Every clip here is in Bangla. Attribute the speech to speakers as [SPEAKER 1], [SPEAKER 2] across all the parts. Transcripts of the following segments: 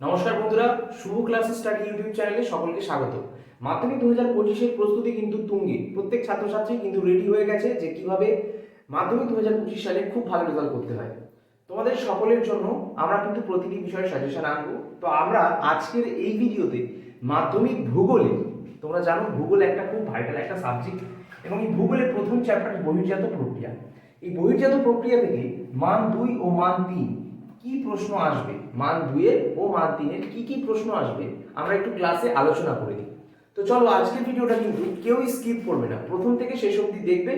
[SPEAKER 1] নমস্কার বন্ধুরা, শুভ ক্লাস স্টাডি ইউটিউব চ্যানেলে সকলকে স্বাগত। মাধ্যমিক দু হাজার পঁচিশের প্রস্তুতি কিন্তু তুঙ্গে প্রত্যেক ছাত্রছাত্রী কিন্তু রেডি হয়ে গেছে যে কীভাবে মাধ্যমিক দু হাজার পঁচিশ সালে খুব ভালো রেজাল্ট করতে হয়। তোমাদের সকলের জন্য আমরা কিন্তু প্রতিটি বিষয়ে সাজেশন আনব। তো আমরা আজকের এই ভিডিওতে মাধ্যমিক ভূগোলে, তোমরা জানো ভূগোল একটা খুব ভাইটাল একটা সাবজেক্ট এবং এই ভূগোলের প্রথম চ্যাপ্টার বহির্জাত প্রক্রিয়া। এই বহির্জাত প্রক্রিয়া থেকে মান দুই ও মান তিন কি প্রশ্ন আসবে? মান দুইয়ের ও মান তিনের কি কি প্রশ্ন আসবে, আমরা একটু ক্লাসে আলোচনা করে দিই। তো চলো, আজকের ভিডিওটা কিন্তু কেউ স্কিপ করবে না। প্রথম থেকে শেষ অবধি দেখবে,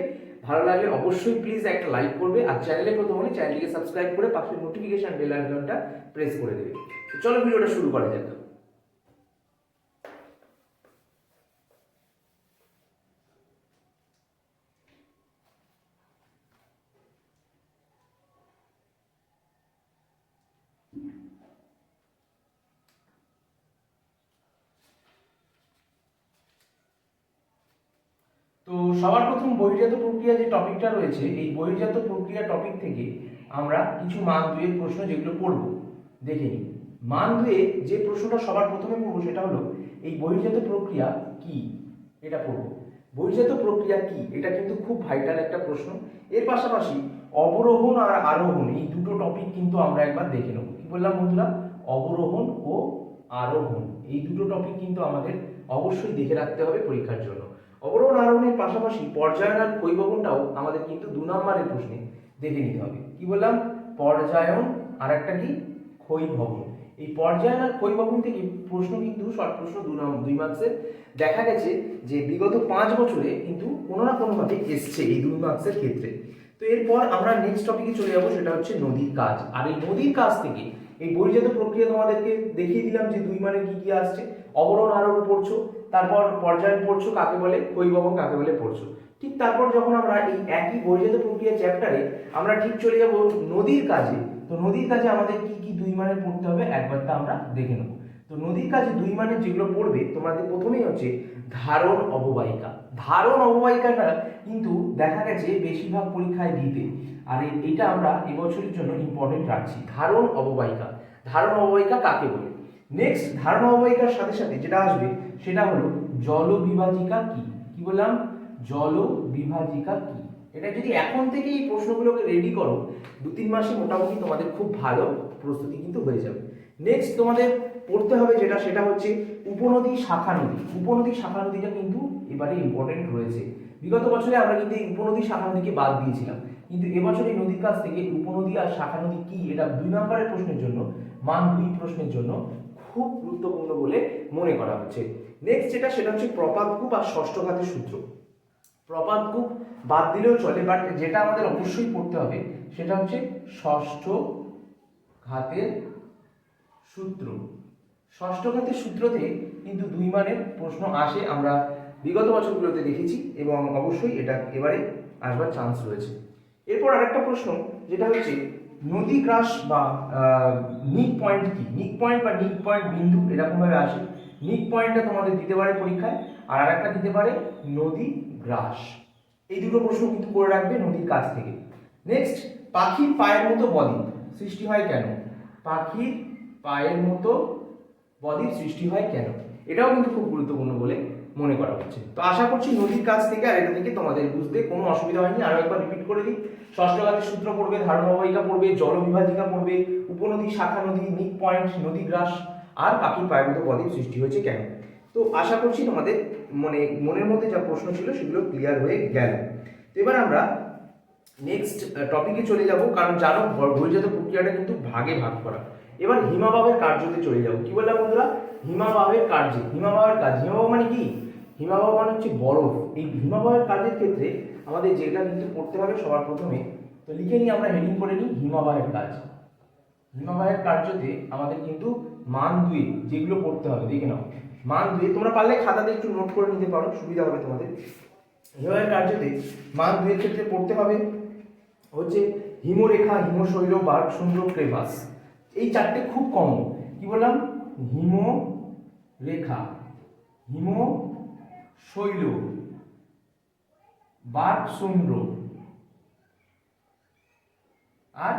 [SPEAKER 1] ভালো লাগলে অবশ্যই প্লিজ একটা লাইক করবে, আর চ্যানেলে প্রথম হলে চ্যানেলটিকে সাবস্ক্রাইব করে পাশে নোটিফিকেশন বেল আইকনটা প্রেস করে দেবে। চলো, ভিডিওটা শুরু করা যাক। তো সবার প্রথম বহির্জাত প্রক্রিয়া যে টপিকটা রয়েছে, এই বহির্জাত প্রক্রিয়া টপিক থেকে আমরা কিছু মান দুয়ের প্রশ্ন যেগুলো পড়ব দেখে নিই। মান দুয়ে যে প্রশ্নটা সবার প্রথমে পড়ব সেটা হলো, এই বহির্জাত প্রক্রিয়া কি? এটা পড়ব। বহির্জাত প্রক্রিয়া কি? এটা কিন্তু খুব ভাইটাল একটা প্রশ্ন। এর পাশাপাশি অবরোহণ আর আরোহণ, এই দুটো টপিক কিন্তু আমরা একবার দেখে নেব। কি বললাম বন্ধুরা? অবরোহণ ও আরোহণ, এই দুটো টপিক কিন্তু আমাদের অবশ্যই দেখে রাখতে হবে পরীক্ষার জন্য। অবরোহণ আরোহণের পাশাপাশি পর্যায়ন আর আমাদের কিন্তু দু নম্বরের প্রশ্নে দেখে নিতে হবে। কি বললাম? পর্যায়ন আর একটা কি? ক্ষয়ভবন এই পর্যায়ন আর ক্ষয়ভবন থেকে প্রশ্ন কিন্তু শর্ট প্রশ্ন, দু নম্বর দুই মার্কসের দেখা গেছে যে বিগত পাঁচ বছরে কিন্তু কোনো না কোনোভাবে এসছে এই দুই মার্কসের ক্ষেত্রে। তো এরপর আমরা নেক্সট টপিকে চলে যাব, সেটা হচ্ছে নদীর কাজ। আর এই নদীর কাজ থেকে এই বহির্জাত প্রক্রিয়া তোমাদেরকে দেখিয়ে দিলাম যে দুই মানে কি কি আসছে। অবরোহণ আরোহণ পড়ছো তারপর পর্যায়ন পড়ছো কাকে বলে? কৈববন কাকে বলে পড়ছো। ঠিক তারপর যখন আমরা এই একই বহির্জাত প্রক্রিয়া চ্যাপ্টারে আমরা ঠিক চলে যাব নদীর কাজে। তো নদীর কাজে আমাদের কি কি দুই মানের পড়তে হবে একবারটা আমরা দেখে নেব। তো নদীর কাজে দুই মানের যেগুলো পড়বে, তোমাদের প্রথমেই হচ্ছে ধারণ অববাহিকা। ধারণ অববাহিকাটা কিন্তু দেখা গেছে বেশিরভাগ পরীক্ষায় দিতে। আর এটা আমরা এবছরের জন্য ইম্পর্টেন্ট রাখছি। ধারণ অববাহিকা। ধারণ অববাহিকা কাকে বলে? নেক্সট ধারণ অববাহিকার সাথে সাথে যেটা আসবে সেটা হলো জল বিভাজিকা কি? কি বললাম? জল বিভাজিকা কি? এটা যদি এখন থেকে এই প্রশ্নগুলোকে রেডি করো, দু তিন মাসে মোটামুটি তোমাদের খুব ভালো প্রস্তুতি কিন্তু হয়ে যাবে। নেক্সট তোমাদের পড়তে হবে যেটা, সেটা হচ্ছে উপনদী শাখা নদী। উপনদী শাখা নদীটা কিন্তু এবারে ইম্পর্টেন্ট রয়েছে। বিগত বছরে আমরা কিন্তু এই উপনদী শাখা নদীকে বাদ দিয়েছিলাম। কিন্তু এবছর এই নদীর কাছ থেকে উপনদী আর শাখা নদী কি? এটা দুই নম্বরের প্রশ্নের জন্য মান দুই প্রশ্নের জন্য। খুব গুরুত্বপূর্ণ বলে মনে করা হচ্ছে। নেক্সট যেটা, সেটা হচ্ছে প্রপাতকূপ আর ষষ্ঠঘাতের সূত্র। প্রপাতকূপ বাদ দিলেও চলে বাট যেটা আমাদের অবশ্যই পড়তে হবে, সেটা হচ্ছে ষষ্ঠ ঘাতের সূত্র। ষষ্ঠ ঘাতের সূত্রতে কিন্তু দুই মানের প্রশ্ন আসে, আমরা বিগত বছরগুলোতে দেখেছি, এবং অবশ্যই এটা এবারে আসবার চান্স রয়েছে। এরপর আরেকটা প্রশ্ন, যেটা হচ্ছে নদী গ্রাস বা নিক পয়েন্ট কি? নিক পয়েন্ট বা নিক পয়েন্ট বিন্দু এরকমভাবে আসে। নিক পয়েন্টটা তোমাদের দিতে পারে পরীক্ষায়, আর আরেকটা দিতে পারে নদী গ্রাস। এই দুটো প্রশ্ন কিন্তু করে রাখবে নদীর কাছ থেকে। নেক্সট পাখির পায়ের মতো বদ্বীপ সৃষ্টি হয় কেন? পাখির পায়ের মতো বদ্বীপ সৃষ্টি হয় কেন? এটাও কিন্তু খুব গুরুত্বপূর্ণ বলে মনে করা হচ্ছে। তো আশা করছি নদীর কাছ থেকে আর এটা থেকে তোমাদের বুঝতে কোনো অসুবিধা হয়নি। আরও একবার রিপিট করে দিই। ষষ্ঠঘাতের সূত্র পড়বে ধারণ অববাহিকা পড়বে, জলবিভাজিকা পড়বে, উপনদী, শাখা নদী নিক পয়েন্ট নদী গ্রাস আর পাখির পায়ের বদ্বীপ সৃষ্টি হয়েছে কেন? তো আশা করছি তোমাদের মানে মনের মধ্যে যা প্রশ্ন ছিল সেগুলো ক্লিয়ার হয়ে গেল। তো এবার আমরা নেক্সট টপিকে চলে যাব। কারণ জানো বহির্জাত প্রক্রিয়াটা কিন্তু ভাগে ভাগ করা। এবার হিমাবাহের কার্যতে চলে যাব। কি বললাম বন্ধুরা? হিমাবাহের কার্য, হিমাবাহের কাজ, হিমাবাহ মানে কি? হিমাবাহ মানে হচ্ছে বরফ। এই হিমাবাহের কাজের ক্ষেত্রে আমাদের যেটা কিন্তু পড়তে হবে সবার প্রথমে, তো লিখে নিই, আমরা হেডিং করে নিই, হিমাবাহের কাজ। হিমাবাহের কার্যতে আমাদের কিন্তু মান দুই, যেগুলো পড়তে হবে, দেখে নাও। মান দুই, তোমরা পারলে খাতাতে একটু নোট করে নিতে পারো, সুবিধা হবে তোমাদের। হিমাবাহের কার্যতে মান দুইয়ের ক্ষেত্রে পড়তে হবে হচ্ছে হিমরেখা, হিমশৈল বার্গ সুন্দর ক্রেভাস। এই চারটে খুব কমন কি বললাম? হিম রেখা হিম শৈল বার্গ সুন্দ্র আর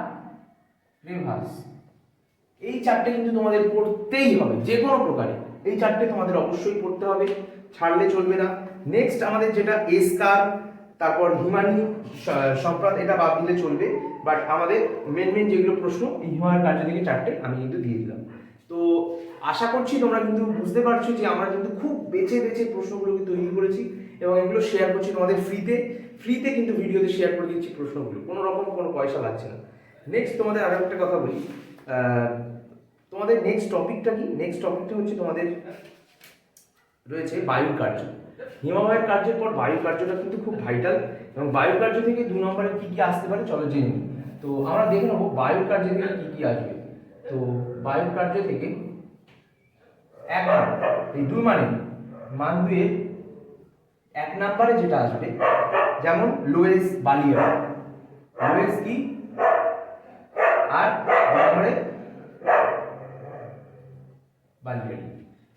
[SPEAKER 1] রেভাস। এই চারটে কিন্তু তোমাদের পড়তেই হবে, যে কোনো প্রকারে। এই চারটে তোমাদের অবশ্যই পড়তে হবে, ছাড়লে চলবে না। নেক্সট আমাদের যেটা এসকার, তারপর হিমানি সম্প্রাত, এটা বাদ দিলে চলবে। বাট আমাদের মেন মেন যেগুলো প্রশ্ন, এই হিমালয়ের কার্য থেকে চারটে আমি কিন্তু দিয়ে দিলাম। তো আশা করছি তোমরা কিন্তু বুঝতে পারছ যে আমরা কিন্তু খুব বেছে বেছে প্রশ্নগুলোকে তৈরি করেছি এবং এগুলো শেয়ার করছি তোমাদের ফ্রিতে ফ্রিতে কিন্তু ভিডিওতে শেয়ার করে দিচ্ছি প্রশ্নগুলো। কোনো রকম কোনো পয়সা লাগছে না। নেক্সট তোমাদের আরও একটা কথা বলি। তোমাদের নেক্সট টপিকটা কি? নেক্সট টপিকটা হচ্ছে তোমাদের রয়েছে বায়ুর কার্য হিমালয়ের কার্যের পর বায়ু কার্যটা কিন্তু খুব ভাইটাল এবং বায়ু কার্য থেকে দু নম্বরে কী কী আসতে পারে চলো জেনে তো আমরা দেখে নেব বায়ু কার্য থেকে কী কী আসবে। তো বায়ু কার্য থেকে এক নম্বর এই দুই মানে মান দুয়ের এক নম্বরে যেটা আসবে, যেমন লোয়েস বালিয়া লোয়েস কি? আর নম্বরে বালিয়াড়ি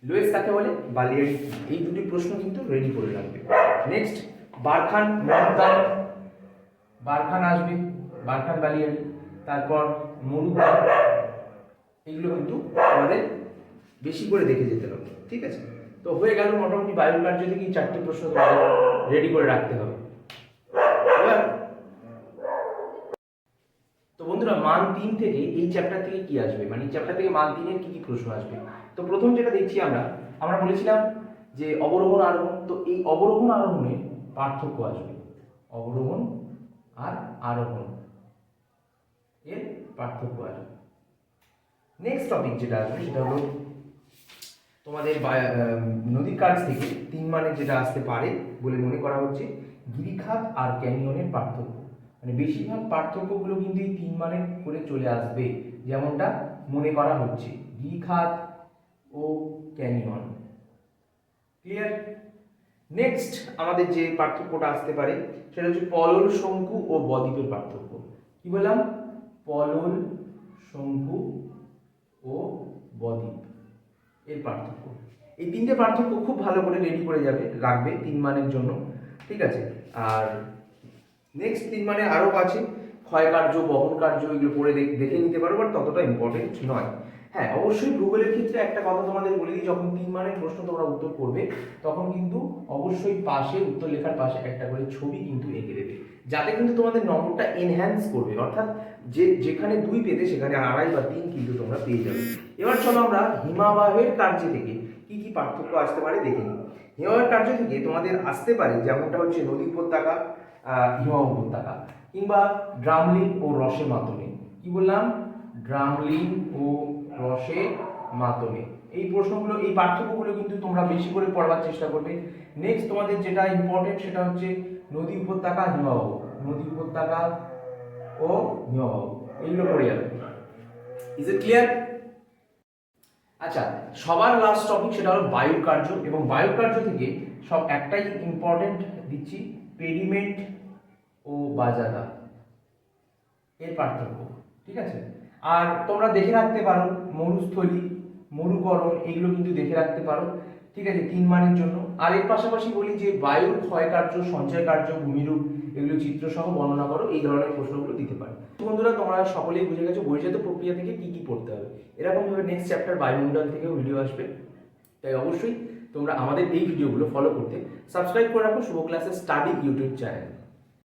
[SPEAKER 1] লোয়েস কাকে বলে? বালিয়াড়ি এই দুটি প্রশ্ন কিন্তু রেডি করে রাখবে। নেক্সট বারখান মরুদ্যান বারখান আসবে, বারখান বালিয়াড়ি তারপর মরুদ্যান এগুলো কিন্তু আমাদের বেশি করে দেখে যেতে হবে, ঠিক আছে? তো হয়ে গেল মোটামুটি বায়ুর কার্য থেকে চারটি প্রশ্ন রেডি করে রাখতে হবে। তো বন্ধুরা, মান তিন থেকে এই চ্যাপ্টার থেকে কি আসবে? মানে চ্যাপ্টার থেকে মান তিনের কি কি প্রশ্ন আসবে? তো প্রথম যেটা দেখছি আমরা আমরা বলেছিলাম যে অবরোহণ আরোহণ, তো এই অবরোহণ আরোহণের পার্থক্য আসবে। অবরোহণ আর আরোহণ, এর পার্থক্য আসবে। নেক্সট টপিক যেটা আসবে সেটা হলো তোমাদের নদীর কাছ থেকে তিন মানে যেটা আসতে পারে বলে মনে করা হচ্ছে, গিরিখাত আর ক্যানিয়নের পার্থক্য। মানে বেশিরভাগ পার্থক্যগুলো কিন্তু এই তিন মানে করে চলে আসবে, যেমনটা মনে করা হচ্ছে, গিরিখাত ও ক্যানিয়ন। ক্লিয়ার নেক্সট আমাদের যে পার্থক্যটা আসতে পারে, সেটা হচ্ছে পলল, শঙ্কু ও বদ্বীপের পার্থক্য। কি বললাম? পলল, শঙ্কু ও বদ্বীপ। এর পার্থক্য। এই তিনটে পার্থক্য খুব ভালো করে রেডি করে যাবে, রাখবে তিন মানের জন্য, ঠিক আছে? আর নেক্সট তিন মানে আরও আছে ক্ষয় কার্য, বহন কার্য এগুলো পড়ে দেখ- দেখে নিতে পারো বাট ততটা ইম্পর্টেন্ট নয়। হ্যাঁ অবশ্যই ভূগোলের ক্ষেত্রে একটা কথা তোমাদের বলে দিই, যখন তিন মানের প্রশ্ন তোমরা উত্তর করবে, তখন কিন্তু অবশ্যই পাশে, উত্তর লেখার পাশে একটা করে ছবি কিন্তু এঁকে দেবে। যাতে কিন্তু তোমাদের নম্বরটা এনহ্যান্স করবে। অর্থাৎ যে যেখানে দুই পেতে সেখানে আড়াই বা তিন কিন্তু তোমরা পেয়ে যাবে। এবার চলো আমরা হিমাবাহের কার্য থেকে কি কি পার্থক্য আসতে পারে দেখে নিই। হিমাবাহের কার্য থেকে তোমাদের আসতে পারে যেমনটা হচ্ছে নদী উপত্যকা আহ, হিমা উপত্যকা কিংবা ড্রামলিন ও রসে মাতনে কি বললাম? ড্রামলিন ও রসে মাতনে এই প্রশ্নগুলো, এই পার্থক্যগুলো কিন্তু তোমরা বেশি করে পড়বার চেষ্টা করবে। নেক্সট তোমাদের যেটা ইম্পর্টেন্ট সেটা হচ্ছে নদী উপত্যকা হিমাবাহ নদী উপত্যকা ও হিমাবাহ এইগুলো পড়ে যাবে। ইজ ইট ক্লিয়ার আচ্ছা সবার লাস্ট টপিক সেটা হলো বায়ুর কার্য এবং বায়ুর কার্য থেকে সব একটাই ইম্পর্টেন্ট দিচ্ছি পেডিমেন্ট ও বাজাদা এর পার্থক্য, ঠিক আছে? আর তোমরা দেখে রাখতে পারো মরুস্থলী মরুকরণ, এগুলো কিন্তু দেখে রাখতে পারো। ঠিক আছে, তিন মানের জন্য। আর এর পাশাপাশি বলি যে বায়ুর ক্ষয় কার্য, সঞ্চয় কার্য, ভূমিরূপ, এগুলো চিত্র সহ বর্ণনা করো, এই ধরনের প্রশ্নগুলো দিতে পারে। বন্ধুরা, তোমরা সকলেই বুঝে গেছো বহির্জাত প্রক্রিয়া থেকে কি কি পড়তে হবে। এরকম ভাবে নেক্সট চ্যাপ্টার বায়ুমণ্ডল থেকেও ভিডিও আসবে। তাই অবশ্যই তোমরা আমাদের এই ভিডিওগুলো ফলো করতে সাবস্ক্রাইব করে রাখো, শুভ ক্লাসের স্টাডি ইউটিউব চ্যানেল